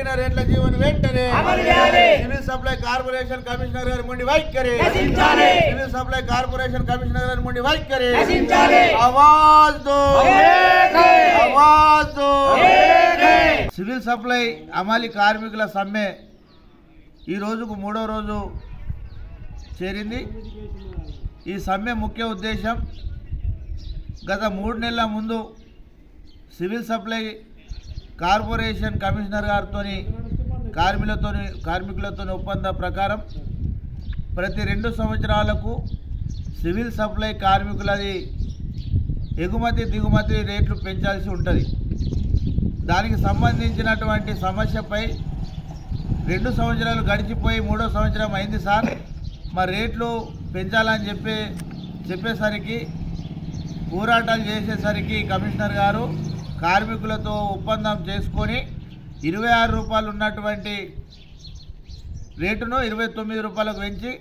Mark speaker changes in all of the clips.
Speaker 1: పెరిగిన రేట్ల జీవన వెంటనే. సివిల్ సప్లై కార్పొరేషన్ కమిషనర్ గారి ముండి వైఖరి. సివిల్ సప్లై కార్పొరేషన్ కమిషనర్ గారి ముండి వైఖరి. ఆవాజ్ దో. ఆవాజ్ దో. సివిల్ సప్లై అమాలి కార్మికుల సమ్మె ఈ రోజుకు మూడో రోజు చేరింది ఈ సమ్మె ముఖ్య ఉద్దేశం గత మూడు నెలల ముందు సివిల్ సప్లై కార్పొరేషన్ కమిషనర్ గారితో కార్మికులతో కార్మికులతో ఒప్పంద ప్రకారం ప్రతి రెండు సంవత్సరాలకు సివిల్ సప్లై కార్మికులది ఎగుమతి దిగుమతి రేట్లు పెంచాల్సి ఉంటుంది. దానికి సంబంధించినటువంటి సమస్యపై రెండు సంవత్సరాలు గడిచిపోయి మూడో సంవత్సరం అయింది సార్. మా రేట్లు పెంచాలని చెప్పే చెప్పేసరికి పోరాటాలు చేసేసరికి కమిషనర్ గారు కార్మికులతో ఒప్పందం చేసుకొని ఇరవై ఆరు రూపాయలు ఉన్నటువంటి రేటును ఇరవై తొమ్మిది రూపాయలకు పెంచి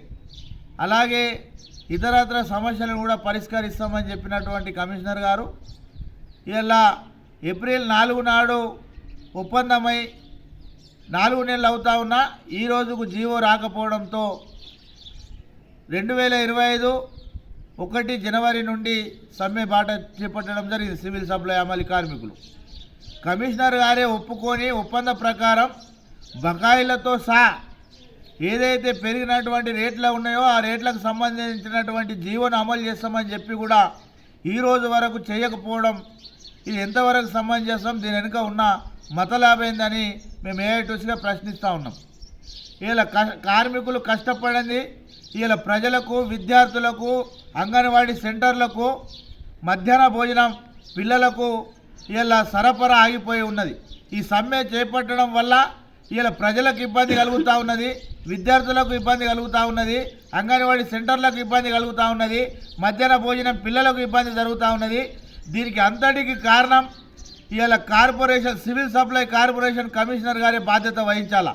Speaker 1: అలాగే ఇతరత్ర సమస్యలను కూడా పరిష్కరిస్తామని చెప్పినటువంటి కమిషనర్ గారు ఇలా ఏప్రిల్ నాలుగు నాడు ఒప్పందమై నాలుగు నెలలు అవుతా ఉన్నా ఈ రోజుకు జీవో రాకపోవడంతో రెండు వేల ఇరవై ఐదు ఒకటి జనవరి నుండి సమ్మె బాట చేపట్టడం జరిగింది సివిల్ సప్లై అమలు కార్మికులు. కమిషనర్ గారే ఒప్పుకొని ఒప్పంద ప్రకారం బకాయిలతో సహా ఏదైతే పెరిగినటువంటి రేట్లు ఉన్నాయో ఆ రేట్లకు సంబంధించినటువంటి జీవోను అమలు చేస్తామని చెప్పి కూడా ఈ రోజు వరకు చేయకపోవడం ఇది ఎంతవరకు సమంజసం దీని వెనుక ఉన్న మతలాభైందని మేము ఏఐటీసీగా ప్రశ్నిస్తూ ఉన్నాం. ఇలా క- కార్మికులు కష్టపడింది ఇలా ప్రజలకు విద్యార్థులకు అంగన్వాడీ సెంటర్లకు మధ్యాహ్న భోజనం పిల్లలకు ఇలా సరఫరా ఆగిపోయి ఉన్నది. ఈ సమ్మె చేపట్టడం వల్ల ఇలా ప్రజలకు ఇబ్బంది కలుగుతూ ఉన్నది విద్యార్థులకు ఇబ్బంది కలుగుతూ ఉన్నది అంగన్వాడీ సెంటర్లకు ఇబ్బంది కలుగుతూ ఉన్నది మధ్యాహ్న భోజనం పిల్లలకు ఇబ్బంది జరుగుతూ ఉన్నది. దీనికి అంతటికి కారణం ఇవాళ corporation civil supply corporation commissioner గారి బాధ్యత వహించాలా.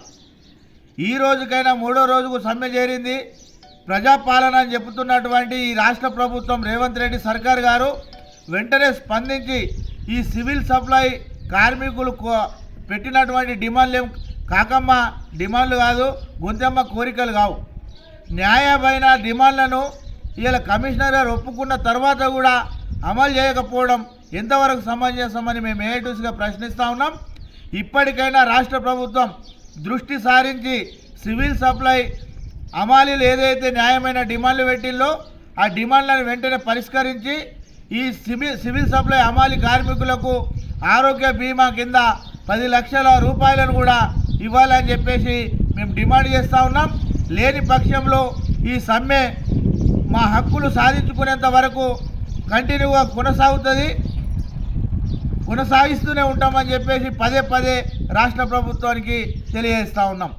Speaker 1: ఈ రోజుకైనా మూడో రోజుకు సమ్మె చేరింది. ప్రజాపాలన అని చెబుతున్నటువంటి ఈ రాష్ట్ర ప్రభుత్వం రేవంత్ రెడ్డి సర్కార్ గారు వెంటనే స్పందించి ఈ సివిల్ సప్లై కార్మికులు పెట్టినటువంటి డిమాండ్లు ఏం కాకమ్మ డిమాండ్లు కాదు గుంతమ్మ కోరికలు కావు. న్యాయమైన డిమాండ్లను ఇలా కమిషనర్ గారు ఒప్పుకున్న తర్వాత కూడా అమలు చేయకపోవడం ఎంతవరకు సమంజసమని మేము ఏఐటూస్గా ప్రశ్నిస్తూ ఉన్నాం. ఇప్పటికైనా రాష్ట్ర ప్రభుత్వం దృష్టి సారించి సివిల్ సప్లై అమాలీలు ఏదైతే న్యాయమైన డిమాండ్లు పెట్టిల్లో ఆ డిమాండ్లను వెంటనే పరిష్కరించి ఈ సివిల్ సివిల్ సప్లై అమాలి కార్మికులకు ఆరోగ్య బీమా కింద పది లక్షల రూపాయలను కూడా ఇవ్వాలని చెప్పేసి మేము డిమాండ్ చేస్తూ ఉన్నాం. లేని పక్షంలో ఈ సమ్మె మా హక్కులు సాధించుకునేంత వరకు కంటిన్యూగా కొనసాగుతుంది. కొనసాగిస్తూనే ఉంటామని చెప్పేసి పదే పదే రాష్ట్ర ప్రభుత్వానికి తెలియజేస్తూ ఉన్నాం.